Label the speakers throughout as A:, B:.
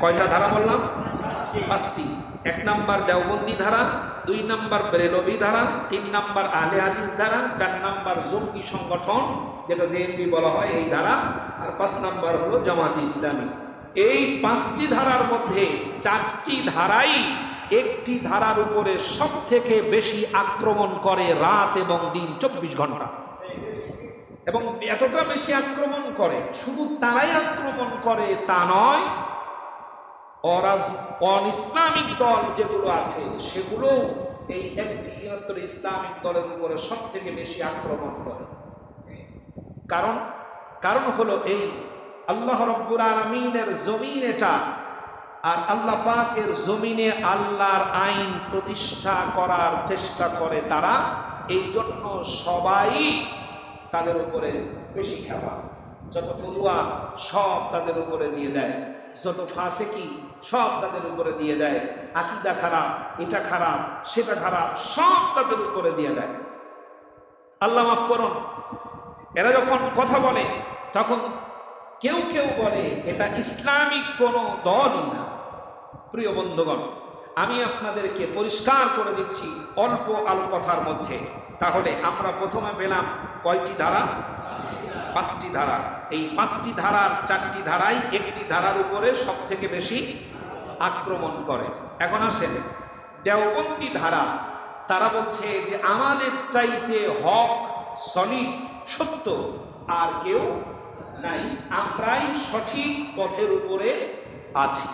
A: কয়টা ধারা বললাম? পাঁচটি। এক নাম্বার দেওবন্দি ধারা, দুই নাম্বার বেরেলবি ধারা, তিন নাম্বার আলে হাদিস ধারা, চার নাম্বার জঙ্গি সংগঠন, যেটা জেএনবি বলা হয় এই ধারা, আর পাঁচ নাম্বার হলো জামাতি ইসলামী। এই পাঁচটি ধারার মধ্যে চারটি ধারাই একটি ধারার উপরে সব থেকে বেশি আক্রমণ করে রাত এবং দিন চব্বিশ ঘণ্টা। এবং এতটা বেশি আক্রমণ করে, শুধু তারাই আক্রমণ করে তা নয় ইসলামিক দল যেগুলো আছে, সেগুলো এই একটি ইসলামিক দলের উপরে সব থেকে বেশি আক্রমণ করে। কারণ কারণ হলো এই, আল্লাহ রব্বুর আলমিনের জমিন এটা, আর আল্লাহ পাকের জমিনে আল্লাহর আইন প্রতিষ্ঠা করার চেষ্টা করে তারা, এই জন্য সবাই তাদের উপরে বেশি খেপা। যত ফতুয়া সব তাদের উপরে দিয়ে দেয়। যত ফাঁসেকি সব তাদের উপরে দিয়ে দেয়। আকিদা খারাপ, এটা খারাপ, সেটা খারাপ, সব তাদের উপরে দিয়ে দেয়। আল্লাহ মাফ করুন। এরা যখন কথা বলে, তখন কেউ কেউ বলে, এটা ইসলামিক কোনো দলই না। প্রিয় বন্ধুগণ, আমি আপনাদেরকে পরিষ্কার করে দিচ্ছি অল্প আল কথার মধ্যে। তাহলে আমরা প্রথমে পেলাম কয়টি ধারা? পাঁচটি ধারা। এই পাঁচটি ধারার চারটি ধারাই একটি ধারার উপরে সব থেকে বেশি আক্রমণ করে। এখন আসেন, দেওবন্দি ধারা। তারা বলছে যে, আমাদের চাইতে হক, সলিড, সত্য আর কেউ নাই। আমরাই সঠিক পথের উপরে আছি।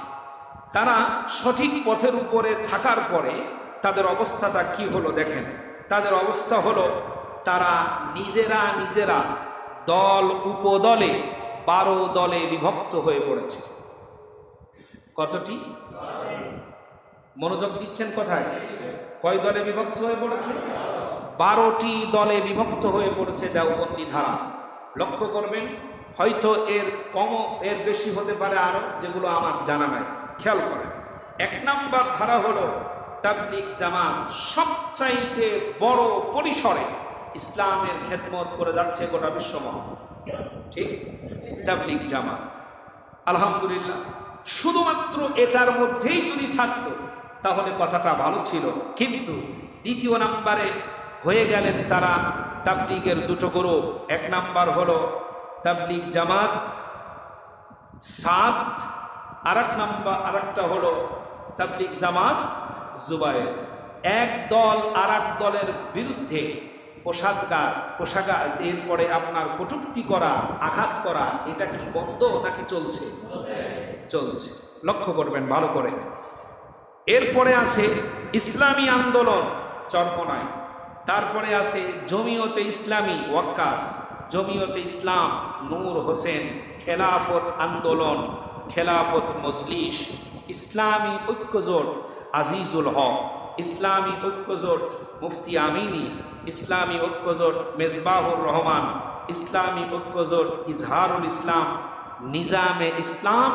A: তারা সঠিক পথের উপরে থাকার পরে তাদের অবস্থাটা কি হলো দেখেন। তাদের অবস্থা হলো তারা নিজেরা নিজেরা দল উপদলে বারো দলে বিভক্ত হয়ে পড়েছে। কতটি? মনোযোগ দিচ্ছেন কোথায়? কয় দলে বিভক্ত হয়ে পড়েছে? বারোটি দলে বিভক্ত হয়ে পড়েছে দেওবন্দি ধারা। লক্ষ্য করবেন, হয়তো এর কম এর বেশি হতে পারে আরও, যেগুলো আমার জানা নাই। খেয়াল করেন, এক নাম্বার ধারা হলো তাবলিক জামাত সবচাইতে বড় পরিসরে ইসলামের খেদমত করে যাচ্ছে গোটা বিশ্বমহ ঠিক? তাবলিক জামাত। আলহামদুলিল্লাহ। শুধুমাত্র এটার মধ্যেই যদি থাকত, তাহলে কথাটা ভালো ছিল। কিন্তু দ্বিতীয় নাম্বারে হয়ে গেলেন তারা তাবলিগের দুটো গ্রুপ। এক নাম্বার হলো তাবলিগ জামাত, সাত। আর এক নাম্বার আর একটা হলো তাবলিগ জামাত জুবায়ের এক দল আর দলের বিরুদ্ধে পোশাকগার পোশাকার এরপরে আপনার কটুক্তি করা, আঘাত করা, এটা কি বন্ধ নাকি চলছে? চলছে। লক্ষ্য করবেন ভালো করে। এরপরে আছে ইসলামী আন্দোলন, চর্মনায়। তারপরে আছে জমিয়তে ইসলামী ওয়াক্কাস, জমিয়তে ইসলাম, নূর হোসেন, খেলাফত আন্দোলন, খেলাফত মজলিস, ইসলামী ঐক্যজোট, আজিজুল হক। ইসলামী ঐক্যজোট মুফতি আমিনী, ইসলামী ঐক্যজোট মেজবাহুর রহমান, ইসলামী ঐক্যজোট ইজহারুল ইসলাম, নিজামে ইসলাম,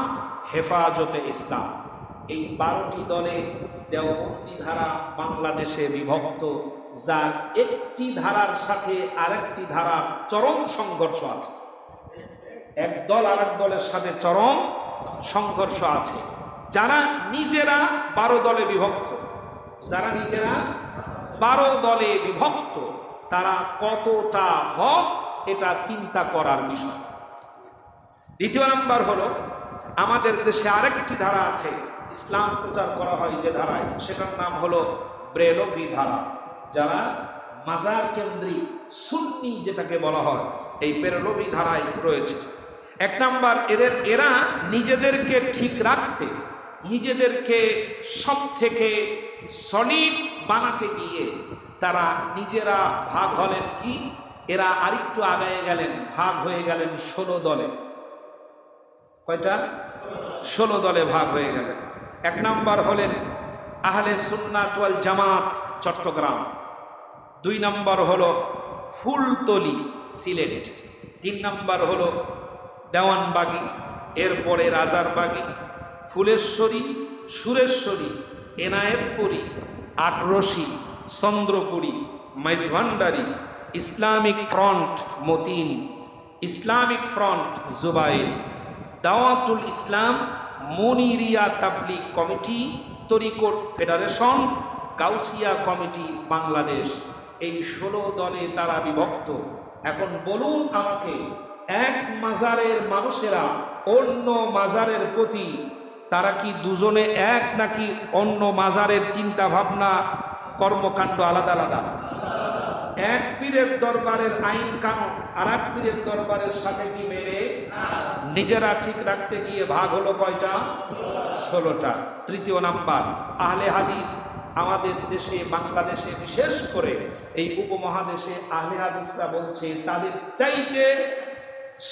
A: হেফাজতে ইসলাম। এই বারোটি দলে দেওবন্দি ধারা বাংলাদেশে বিভক্ত, যার একটি ধারার সাথে আরেকটি ধারা চরম সংঘর্ষ আছে। এক দল আর এক দলের সাথে চরম সংঘর্ষ আছে। যারা নিজেরা বারো দলে বিভক্ত যারা নিজেরা বারো দলে বিভক্ত, তারা কতটা হক এটা চিন্তা করার বিষয়। দ্বিতীয় নাম্বার হলো, আমাদের দেশে আরেকটি ধারা আছে, ইসলাম প্রচার করা হয় যে ধারায়, সেটার নাম হলো ব্রেলভি ধারা, যারা মাজার কেন্দ্রিক সুন্নি যেটাকে বলা হয়, এই বেরলভি ধারায় রয়েছে। এক নাম্বার, এদের, এরা নিজেদেরকে ঠিক রাখতে, নিজেদেরকে সব থেকে সলিড বানাতে গিয়ে তারা নিজেরা ভাগ হলেন কি? এরা আরেকটু আগায় গেলেন, ভাগ হয়ে গেলেন ষোলো দলে। কয়টা? ষোলো দলে ভাগ হয়ে গেলেন। এক নাম্বার হলেন আহলে সুন্নাত ওয়াল জামাত, চট্টগ্রাম। দুই নম্বর হলো ফুলতলি, সিলেট। তিন নম্বর হলো দেওয়ানবাগি, এরপরে Rajarbagi, Fuleshwari, Sureshwari Enayetpuri Atroshi Chandrapuri Maizbhandari Islamic Front, Matin, Islamic Front, Zubair, Dawatul Islam, Moniria Tablig committee, Tariqat Federation, Gausia committee, Bangladesh. এই ষোলো দলে তারা বিভক্ত। এখন বলুন আমাকে, এক মাজারের মানুষেরা অন্য মাজারের প্রতি তারা কি দুজনে এক নাকি অন্য মাজারের চিন্তা ভাবনা কর্মকাণ্ড আলাদা আলাদা? এক পীরের দরবারের আইন কানুন আর এক পীরের দরবারের সাথে কি মেরে নিজেরা ঠিক রাখতে গিয়ে ভাগ হলো কয়টা? ষোলোটা। তৃতীয় নাম্বার, আহলে হাদিস আমাদের দেশে, বাংলাদেশে বিশেষ করে এই উপমহাদেশে আহলে হাদিসরা বলছে, তাদের চাইতে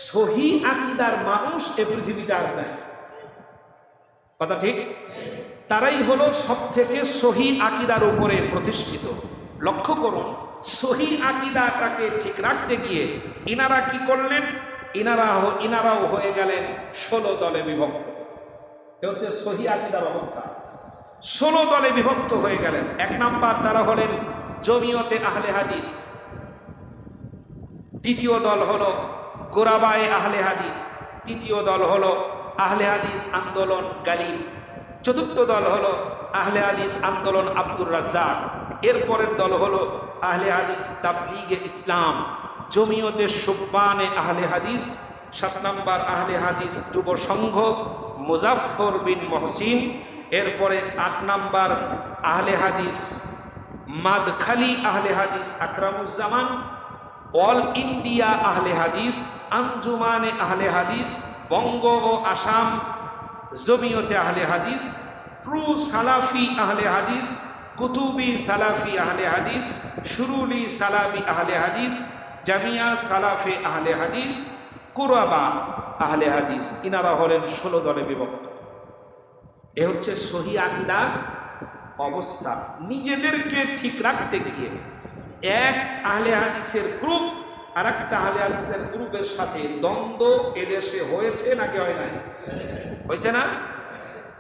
A: সহি আকিদার মানুষ এ পৃথিবীতে আর নাই। কথা ঠিক? তারাই হলো সব থেকে সহি আকিদার উপরে প্রতিষ্ঠিত। লক্ষ্য করুন, সহি আকিদাটাকে ঠিক রাখতে গিয়ে ইনারা কি করলেন? ইনারা ইনারাও হয়ে গেলেন ষোলো দলে বিভক্ত। হচ্ছে সহি আকিদার অবস্থা। ষোলো দলে বিভক্ত হয়ে গেলেন। এক নাম্বার তারা হলেন জমিয়তে আহলে হাদিস। দ্বিতীয় দল হলো গোরাবায়ে আহলে হাদিস। তৃতীয় দল হলো আহলে হাদিস আন্দোলন গালিব চতুর্থ দল হলো আহলে হাদিস আন্দোলন আব্দুর রাজ্জাক। এরপরের দল হলো আহলে হাদিস তাবলিগে ইসলাম। জমিয়তে সুব্বানে আহলে হাদিস, সাত নম্বর আহলে হাদিস যুব সংঘ মুজাফর বিন মহসিন। এরপরে আট নাম্বার আহলে হাদিস মাদখালি আহলে হাদিস আকরামুজ্জামান। অল ইন্ডিয়া আহলে হাদিস, আঞ্জুমানে আহলে হাদিস বঙ্গ ও আসাম, জমিয়তে আহলে হাদিস, ট্রু সালাফি আহলে হাদিস, কুতুবি সালাফি আহলে হাদিস সুরুলি সালাফি আহলে হাদিস, জামিয়া সালাফে আহলে হাদিস, কুরাবা আহলে হাদিস। ইনারা হলেন ষোলো দলে বিভক্ত। এ হচ্ছে সহি আকিদা অবস্থা। নিজেদেরকে ঠিক রাখতে গিয়ে এক আহলে হাদিসের গ্রুপ আর একটা আহলে হাদিসের গ্রুপের সাথে দ্বন্দ্ব এদেশে হয়েছে নাকি হয় নাই? হয়েছে না?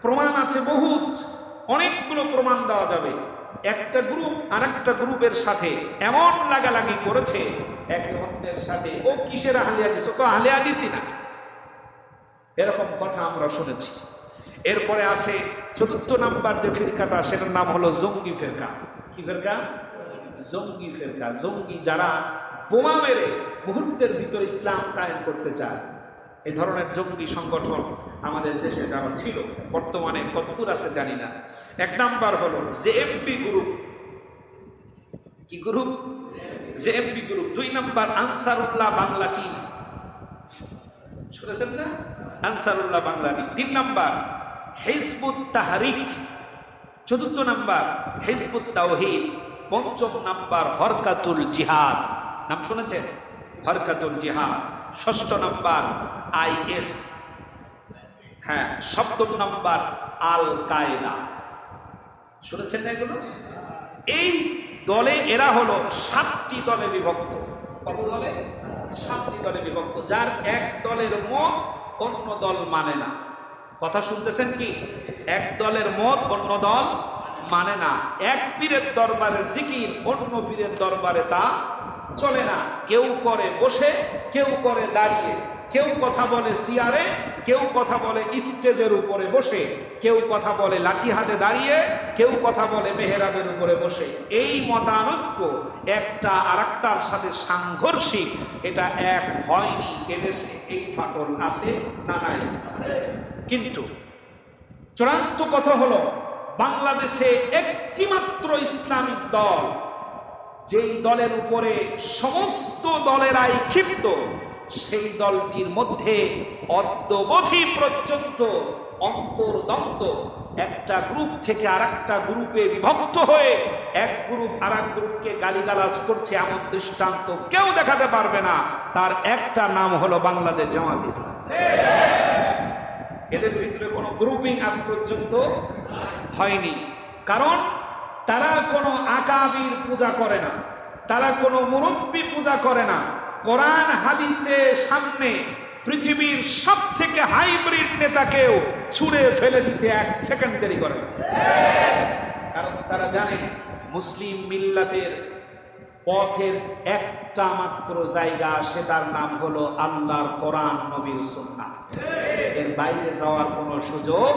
A: প্রমাণ আছে বহুত। অনেকগুলো প্রমাণ দেওয়া যাবে। একটা গ্রুপ আর একটা গ্রুপের সাথে এমন লাগালাগি করেছে, একে অন্যের সাথে, ও কিসের আহলে হাদিস? ও তো আহলে না। এরকম কথা আমরা শুনেছি। এরপরে আছে চতুর্থ নাম্বার যে ফিরকাটা, সেটার নাম হলো জঙ্গি ফেরকা। কি ফেরকা? জঙ্গি ফেরকা। জঙ্গি যারা বোমা মেরে মুহূর্তের ভিতর ইসলাম কায়েম করতে চায়। এই ধরনের জঙ্গি সংগঠন আমাদের দেশে যারা ছিল, বর্তমানে কতদূর আছে, জানি না। এক নাম্বার হলো জেএমপি গ্রুপ। কি গ্রুপ? JMP group. দুই নাম্বার আনসারুল্লাহ বাংলা টিম। শুনেছেন না? আনসারুল্লাহ বাংলাটি তিন নাম্বার হেজবুত তাহারিক। চতুর্থ নাম্বার হেজবুত তাওহিদ। পঞ্চম নাম্বার হরকাতুল জিহাদ। নাম শুনেছেন? হরকাতুল জিহাদ, ষষ্ঠ নাম্বার আইএস। হ্যাঁ সপ্তম নাম্বার আল কায়দা শুনেছেন না এগুলো? এই দলে এরা হলো সাতটি দলে বিভক্ত। কত দলে? সাতটি দলে বিভক্ত। যার এক দলের মত অন্য দল মানে না। কথা শুনতেছেন কি? এক দলের মত অন্য দল মানে না। এক পীরের দরবারের জিকির, অন্য পীরের দরবারে তা চলে না। কেউ করে বসে, কেউ করে দাঁড়িয়ে। কেউ কথা বলে চেয়ারে, কেউ কথা বলে স্টেজের উপরে বসে। কেউ কথা বলে লাঠি হাতে দাঁড়িয়ে, কেউ কথা বলে মেহেরাবের উপরে বসে। এই মতানৈক্য একটা আরেকটার সাথে সাংঘর্ষিক, এটা এক হয়নি এদেশে এই ফাটল আছে না নাই? কিন্তু চূড়ান্ত কথা হলো, বাংলাদেশে একটিমাত্র ইসলামিক দল যেই দলের উপরে সমস্ত দলেরাই ক্ষিপ্ত, সেই দলটির মধ্যে অদ্যবধি পর্যন্ত অন্তর্দন্ত একটা গ্রুপ থেকে আর একটা গ্রুপে বিভক্ত হয়ে এক গ্রুপ আর এক গ্রুপকে গালিগালাজ করছে এমন দৃষ্টান্ত কেউ দেখাতে পারবে না। তার একটা নাম হলো বাংলাদেশ জামাত ইসলাম। এদের ভিতরে কোনো গ্রুপিং আজ পর্যন্ত হয়নি। কারণ তারা কোনো আকাবির পূজা করে না। তারা কোনো মুরব্বী পূজা করে না। কোরআন হাদিসে সামনে পৃথিবীর সব থেকে হাইব্রিড নেতাকেও ছুঁড়ে ফেলে দিতে এক সেকেন্ড দেরি করে কারণ তারা জানে মুসলিম মিল্লাতের পথের একটা মাত্র জায়গা সে তার নাম হলো আল্লাহর কোরআন, নবীর সুন্নাহ। এর বাইরে যাওয়ার কোনো সুযোগ